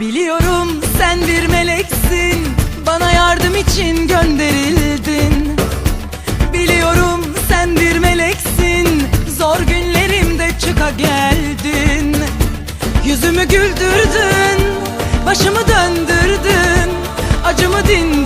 Biliyorum sen bir meleksin Bana yardım için gönderildin. Biliyorum sen bir meleksin Zor günlerimde çıka geldin. Yüzümü güldürdün Başımı döndürdün Acımı dinledin.